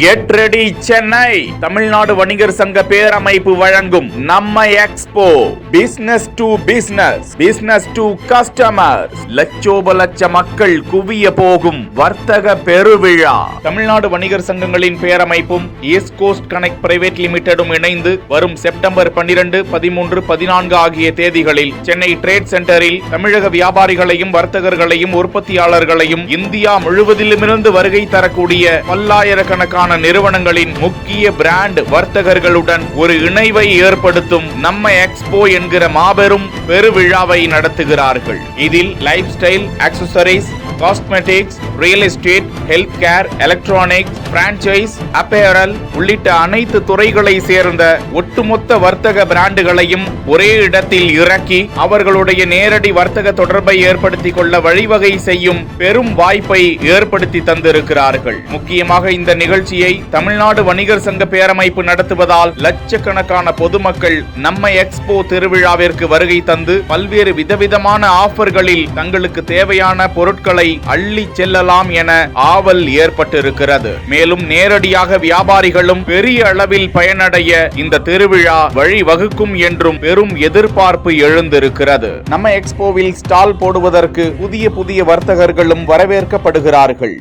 Get ready Chennai Tamil Nadu வணிகர் சங்க பேரமைப்பு வழங்கும் நம்ம expo business to business business to customer லட்சோப லட்ச மக்கள் குவிய போகும் வர்த்தக பெருவிழா. தமிழ்நாடு வணிகர் சங்கங்களின் பேரமைப்பும் ஈஸ்ட் கோஸ்ட் கனெக்ட் பிரைவேட் லிமிடெடும் இணைந்து வரும் செப்டம்பர் பன்னிரண்டு பதிமூன்று பதினான்கு ஆகிய தேதிகளில் சென்னை ட்ரேட் சென்டரில் தமிழக வியாபாரிகளையும் வர்த்தகர்களையும் உற்பத்தியாளர்களையும் இந்தியா முழுவதிலுமிருந்து வருகை தரக்கூடிய பல்லாயிரக்கணக்கான நிறுவனங்களின் முக்கிய பிராண்ட் வர்த்தகர்களுடன் ஒரு இணைவை ஏற்படுத்தும் நம்ம எக்ஸ்போ என்கிற மாபெரும் பெருவிழாவை நடத்துகிறார்கள். இதில் lifestyle accessories cosmetics real estate health care electronics franchise apparel உள்ளிட்ட அனைத்து துறைகளை சேர்ந்த ஒட்டுமொத்த வர்த்தக பிராண்டுகளையும் ஒரே இடத்தில் இறக்கி அவர்களுடைய நேரடி வர்த்தக தொடர்பை ஏற்படுத்திக் கொள்ள வழிவகை செய்யும் பெரும் வாய்ப்பை ஏற்படுத்தி தந்திருக்கிறார்கள். முக்கியமாக இந்த நிகழ்ச்சியை தமிழ்நாடு வணிகர் சங்க பேரமைப்பு நடத்துவதால் லட்சக்கணக்கான பொதுமக்கள் நம்ம எக்ஸ்போ திருவிழாவிற்கு வருகை தந்து பல்வேறு விதவிதமான ஆஃபர்களில் தங்களுக்கு தேவையான பொருட்களை பொருட்களை அள்ளி செல்லலாம் என ஆவல் ஏற்பட்டிருக்கிறது. மேலும் நேரடியாக வியாபாரிகளும் பெரிய அளவில் பயனடைய இந்த திருவிழா வழிவகுக்கும் என்றும் பெரும் எதிர்பார்ப்பு எழுந்திருக்கிறது. நம்ம எக்ஸ்போவில் ஸ்டால் போடுவதற்கு புதிய புதிய வர்த்தகர்களும் வரவேற்கப்படுகிறார்கள்.